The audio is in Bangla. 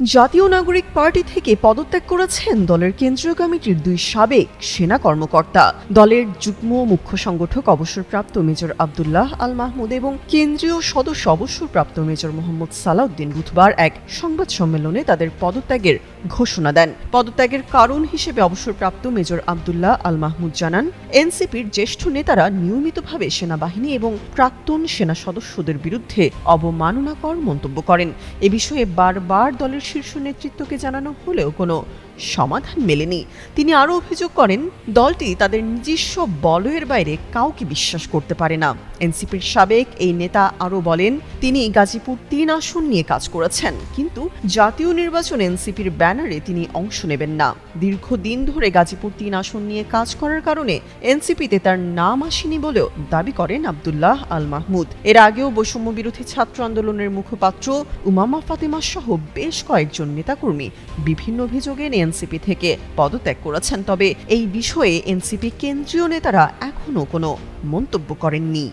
জাতীয় নাগরিক পার্টি থেকে পদত্যাগ করেছেন দলের কেন্দ্রীয় কমিটির দুই সাবেক সেনা কর্মকর্তা। দলের যুগ্ম মুখ্য সংগঠক অবসরপ্রাপ্ত মেজর আবদুল্লাহ আল মাহমুদ এবং কেন্দ্রীয় সদস্য অবসরপ্রাপ্ত মেজর মোহাম্মদ সালাউদ্দিন বুধবার এক সংবাদ সম্মেলনে তাদের পদত্যাগের ঘোষণা দেন। পদত্যাগের কারণ হিসেবে অবসরপ্রাপ্ত মেজর আবদুল্লাহ আল মাহমুদ জানান, এনসিপির জ্যেষ্ঠ নেতারা নিয়মিতভাবে সেনাবাহিনী এবং প্রাক্তন সেনা সদস্যদের বিরুদ্ধে অবমাননাকর মন্তব্য করেন। এ বিষয়ে বারবার দলের শীর্ষ নেতৃত্বকে জানানো হলেও কোনো সমাধান মেলেনি। তিনি আরও অভিযোগ করেন, দলটি তাদের নিজস্ব বলয়ের বাইরে কাউকে বিশ্বাস করতে পারে না। এনসিপির সাবেক এই নেতা আরও বলেন, তিনি গাজীপুর তিন আসন নিয়ে কাজ করেছেন, কিন্তু জাতীয় নির্বাচন এনসিপির ব্যানারে তিনি অংশ নেবেন না। দীর্ঘদিন ধরে গাজীপুর তিন আসন নিয়ে কাজ করার কারণে এনসিপিতে তার নাম আসেনি বলেও দাবি করেন আবদুল্লাহ আল মাহমুদ। এর আগেও বৈষম্য বিরোধী ছাত্র আন্দোলনের মুখপাত্র উমামা ফাতেমা সহ বেশ কয়েকজন নেতাকর্মী বিভিন্ন অভিযোগে এনসিপি থেকে পদত্যাগ করেছেন, তবে এই বিষয়ে এনসিপি কেন্দ্রীয় নেতারা এখনও কোনো মন্তব্য করেননি।